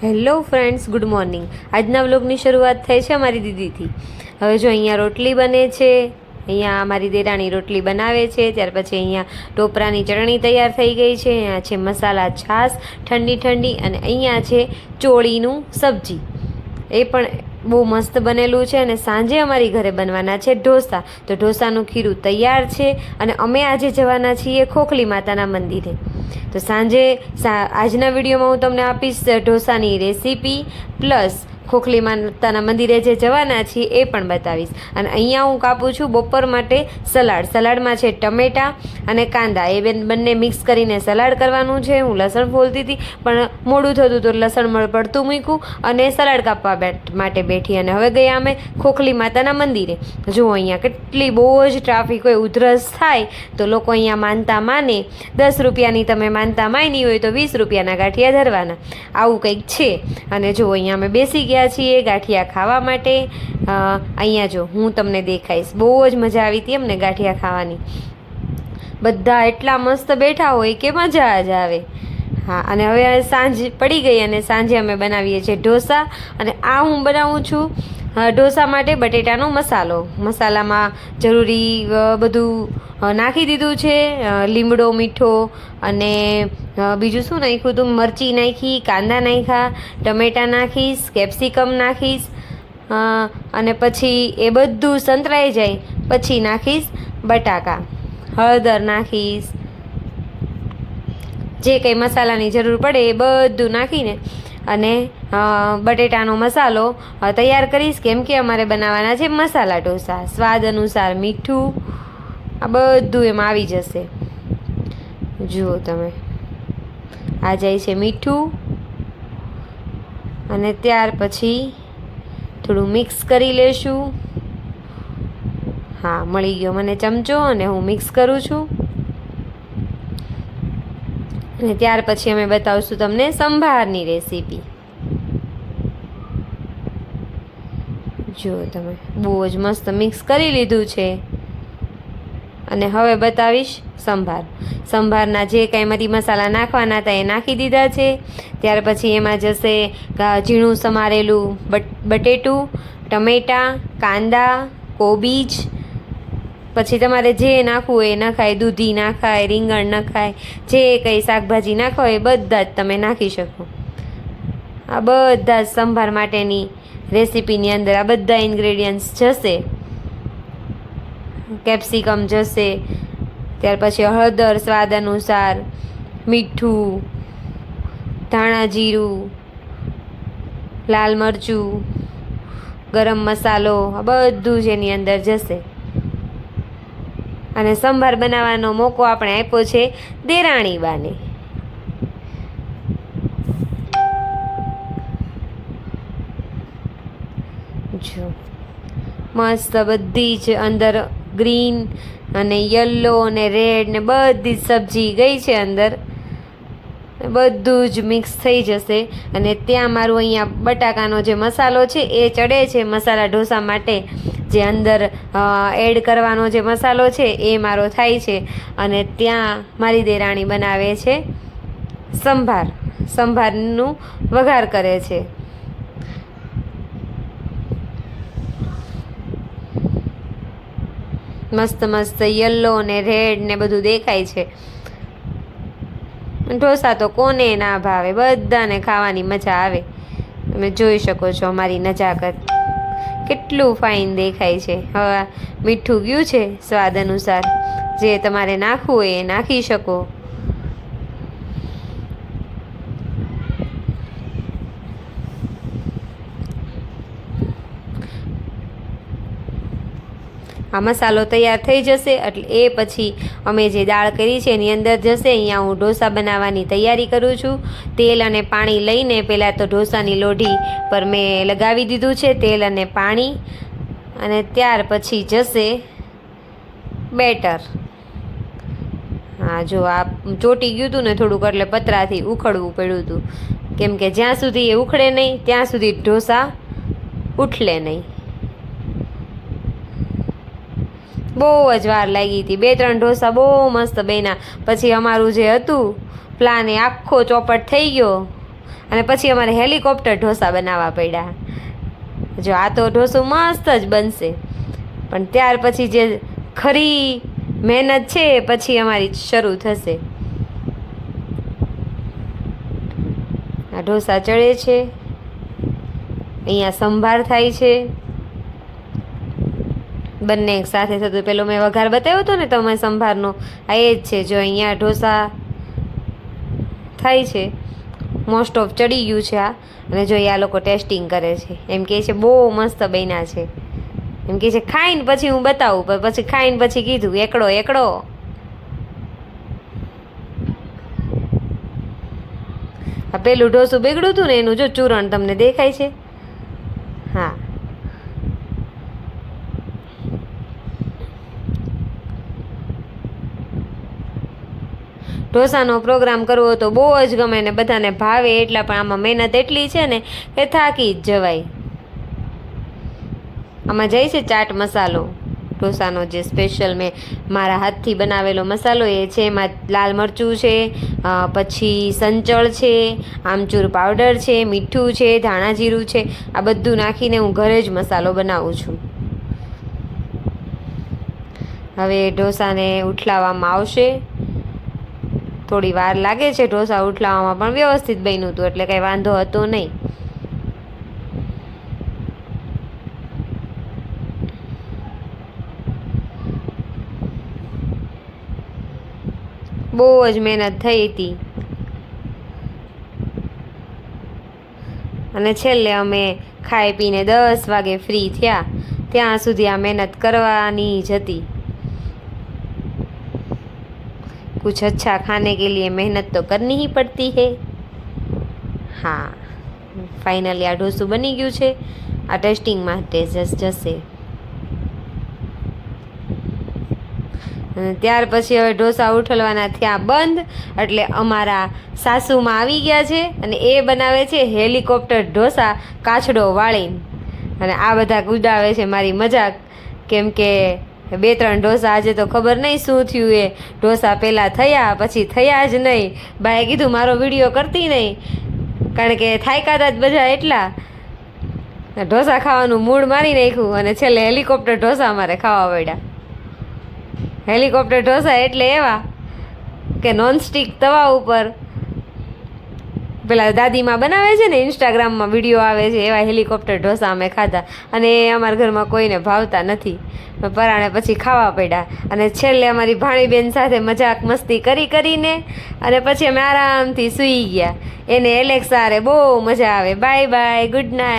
Hello friends, good morning. આજના વ્લોગની શરૂઆત થાય છે અમારી દીદીથી. હવે જો અહીંયા રોટલી બને છે, અહીંયા અમારી દેરાણી રોટલી બનાવે છે, ત્યાર પછી અહીંયા ટોપરાની ચટણી તૈયાર થઈ ગઈ છે, અહીંયા છે મસાલા છાશ ઠંડી ઠંડી અને અહીંયા છે ચોળીનું સબ્જી. એ પણ બહુ મસ્ત બનેલું છે અને સાંજે અમારી ઘરે બનવાના છે ઢોસા. તો ઢોસાનું ખીરું તૈયાર છે અને અમે આજે જવાના છીએ ખોખલી માતાના મંદિરે. તો સાંજે આજના વિડીયોમાં હું તમને આપીશ ઢોસાની રેસીપી, પ્લસ ખોખલી માતાના મંદિરે જે જવાના છીએ એ પણ બતાવીશ. અને અહીંયા હું કાપું છું બપોર માટે સલાડ. સલાડમાં છે ટમેટાં અને કાંદા. એ બેન બંને મિક્સ કરીને સલાડ કરવાનું છે. હું લસણ ફોલતી હતી, પણ મોડું થતું તો લસણ મળ પડતું મૂક્યું અને સલાડ કાપવા માટે બેઠી. અને હવે ગયા અમે ખોખલી માતાના મંદિરે. જુઓ અહીંયા કેટલી બહુ જ ટ્રાફિક હોય, ઉધરસ થાય, તો લોકો અહીંયા માનતા માને. દસ રૂપિયાની તમે માનતા માની હોય તો વીસ રૂપિયાના ગાંઠિયા ધરવાના. આવું કંઈક છે. અને જો અહીંયા અમે બેસી ગયા છીએ ગાંઠિયા ખાવા માટે. અહીંયા જો, હું તમને દેખાઈશ. બહુ જ મજા આવી હતી અમને ગાંઠિયા ખાવાની. બધા એટલા મસ્ત બેઠા હોય કે મજા જ આવે. હા, અને હવે સાંજ પડી ગઈ અને સાંજે અમે બનાવીએ છીએ ઢોસા. અને આ હું બનાવું છું ઢોસા માટે બટેટાનો મસાલો. મસાલામાં જરૂરી બધું નાખી દીધું છે. લીમડો, મીઠો અને બીજું શું નાખ્યું હતું? મરચી નાખી, કાંદા નાખ્યા, ટમેટાં નાખીશ, કેપ્સિકમ નાખીશ અને પછી એ બધું સંતરાઈ જાય પછી નાખીશ બટાકા. હળદર નાખીશ. જે કંઈ મસાલાની જરૂર પડે એ બધું નાખીને અને બટેટાનો મસાલો તૈયાર કરીશ. કેમ કે અમારે બનાવવાના છે મસાલા ઢોસા. સ્વાદ અનુસાર મીઠું, આ બધું એમાં આવી જશે. જુઓ તમે. આ જાય છે મીઠું. અને ત્યાર પછી થોડું મિક્સ કરી લેશું. હા, મળી ગયો મને ચમચો અને હું મિક્સ કરું છું. અને ત્યાર પછી અમે બતાવશું તમને સંભારની રેસીપી. જુઓ તમે બહુ જ મસ્ત મિક્સ કરી લીધું છે. અને હવે બતાવીશ સંભાર. સંભારના જે કાંઈ મસાલા નાખવાના હતા એ નાખી દીધા છે. ત્યાર પછી એમાં જશે ઝીણું સમારેલું બટ, બટેટું, ટમેટાં, કાંદા, કોબીજ પછી તમારે જે નાખવું એ નખાય, દૂધી નાખાય, રીંગણ નખાય, જે કંઈ શાકભાજી નાખો એ બધા જ તમે નાખી શકો. આ બધા જ સંભાર માટેની રેસીપીની અંદર આ બધા ઇન્ગ્રેડિયન્ટ્સ જશે. કેપ્સિકમ જશે, ત્યાર પછી હળદર સ્વાદ અનુસાર મીઠું, ધાણા જીરું, લાલ મરચું, ગરમ મસાલો, આ બધું જ એની અંદર જશે. અને સંભાર બનાવવાનો મોકો આપણે આપ્યો છે દેરાણી બાને જો, મસ્ત બધી જ અંદર ગ્રીન અને યલો અને રેડ ને બધી સબ્જી ગઈ છે અંદર. બધું જ મિક્સ થઈ જશે. અને ત્યાં મારું અહીંયા બટાકાનો જે મસાલો છે, એ ચડે છે મસાલા ઢોસા માટે. જે અંદર એડ કરવાનો જે મસાલો છે, એ મારો થાય છે. અને ત્યાં મારી દેરાણી બનાવે છે સંભાર. સંભારનું વઘાર કરે છે. મસ્ત મસ્ત યલો ને રેડ ને બધું દેખાય છે. ઢોસા તો કોને ના ભાવે? બધાને ખાવાની મજા આવે. તમે જોઈ શકો છો અમારી નજાકત. કેટલું ફાઇન દેખાય છે. હવે મીઠું ગયું છે? સ્વાદ અનુસાર. જે તમારે નાખવું હોય એ નાખી શકો. આ મસાલો તૈયાર થઈ જશે એટલે એ પછી અમે જે દાળ કરી છે એની અંદર જશે. અહીંયા હું ઢોસા બનાવવાની તૈયારી કરું છું. તેલ અને પાણી લઈને પહેલાં તો ઢોસાની લોઢી પર મેં લગાવી દીધું છે તેલ અને પાણી. અને ત્યાર પછી જશે બેટર. હા, જો આ ચોટી ગયું હતું ને થોડુંક એટલે પતરાથી ઉખડવું પડ્યું હતું કેમ કે જ્યાં સુધી એ ઉખડે નહીં, ત્યાં સુધી ઢોસા ઉઠલે નહીં. બહુ જ વાર લાગી હતી. બે ત્રણ ઢોસા બહુ મસ્ત બન્યા. પછી અમારું જે હતું પ્લાન એ આખો ચોપટ થઈ ગયો. અને પછી અમારે હેલિકોપ્ટર ઢોસા બનાવવા પડ્યા. જો આ તો ઢોસું મસ્ત જ બનશે. પણ ત્યાર પછી જે ખરી મહેનત છે, પછી અમારી શરૂ થશે. આ ઢોસા ચડે છે. અહીંયા સંભાર થાય છે. બંને એક સાથે થતું. પેલો મેં વઘાર બતાવ્યો હતો ને તમે સંભારનો. આ એ જ છે, જો અહીંયા ઢોસા થાય છે મોસ્ટ ઓફ ચડી ગયું છે આ. અને જો આ લોકો ટેસ્ટિંગ કરે છે. એમ કહે છે, બહુ મસ્ત બન્યા છે. એમ કહે છે, ખાઈને પછી હું બતાવું. પણ પછી ખાઈને પછી કીધું, એકડો એકડો. આ પેલું ઢોસું બગડ્યું હતું ને, એનું જો ચૂરણ તમને દેખાય છે? હા. ઢોસાનો પ્રોગ્રામ કરવો તો બહુ જ ગમે ને બધાને ભાવે એટલા પણ આમાં મહેનત એટલી છે ને કે થાકી જ જવાય. આમાં જાય છે ચાટ મસાલો. ઢોસાનો જે સ્પેશિયલ મેં મારા હાથથી બનાવેલો મસાલો એ છે, એમાં લાલ મરચું છે પછી સંચળ છે, આમચૂર પાવડર છે, મીઠું છે, ધાણા જીરું છે, આ બધું નાખીને હું ઘરે જ મસાલો બનાવું છું. હવે ઢોસાને ઉઠલાવવામાં આવશે. થોડી વાર લાગે છે ઢોસા ઉઠલાવવામાં પણ વ્યવસ્થિત બન્યું હતું એટલે કંઈ વાંધો હતો નહીં. બહુ જ મહેનત થઈ હતી. અને છેલ્લે અમે ખાઈ પીને દસ વાગે ફ્રી થયા. ત્યાં સુધી આ મહેનત કરવાની જ હતી. कुछ अच्छा खाने के लिए मेहनत तो करनी ही પડતી है હા ફાઇનલી આ ઢોસું બની ગયું છે આ ટેસ્ટિંગ માટે જસ જશે અને ત્યાર પછી હવે ઢોસા ઉઠલવાના થયા બંધ એટલે અમારા સાસુમાં આવી ગયા છે અને એ બનાવે છે હેલિકોપ્ટર ઢોસા કાચડો વાળીને અને આ બધા ઉડાવે છે મારી મજાક કેમ કે બે ત્રણ ઢોસા આજે તો ખબર નહીં શું થયું એ. ઢોસા પહેલાં થયા, પછી થયા જ નહીં. બાએ કીધું મારો વીડિયો કરતી નહીં. કારણ કે થાયકાતા જ બધા એટલા. ઢોસા ખાવાનું મૂડ મારી નાખ્યું અને છેલ્લે હેલિકોપ્ટર ઢોસા મારે ખાવા પડ્યા હેલિકોપ્ટર ઢોસા એટલે એવા કે નોનસ્ટિક તવા ઉપર પેલા દાદીમાં બનાવે છે ને ઇન્સ્ટાગ્રામમાં વીડિયો આવે છે, એવા હેલિકોપ્ટર ઢોસા અમે ખાધા. અને એ અમારા ઘરમાં કોઈને ભાવતા નથી. પરાણે પછી ખાવા પડ્યા. અને છેલ્લે અમારી ભાણીબેન સાથે મજાક મસ્તી કરી કરીને, અને પછી અમે આરામથી સૂઈ ગયા. એને એલેક્સારે બહુ મજા આવે. Bye bye good night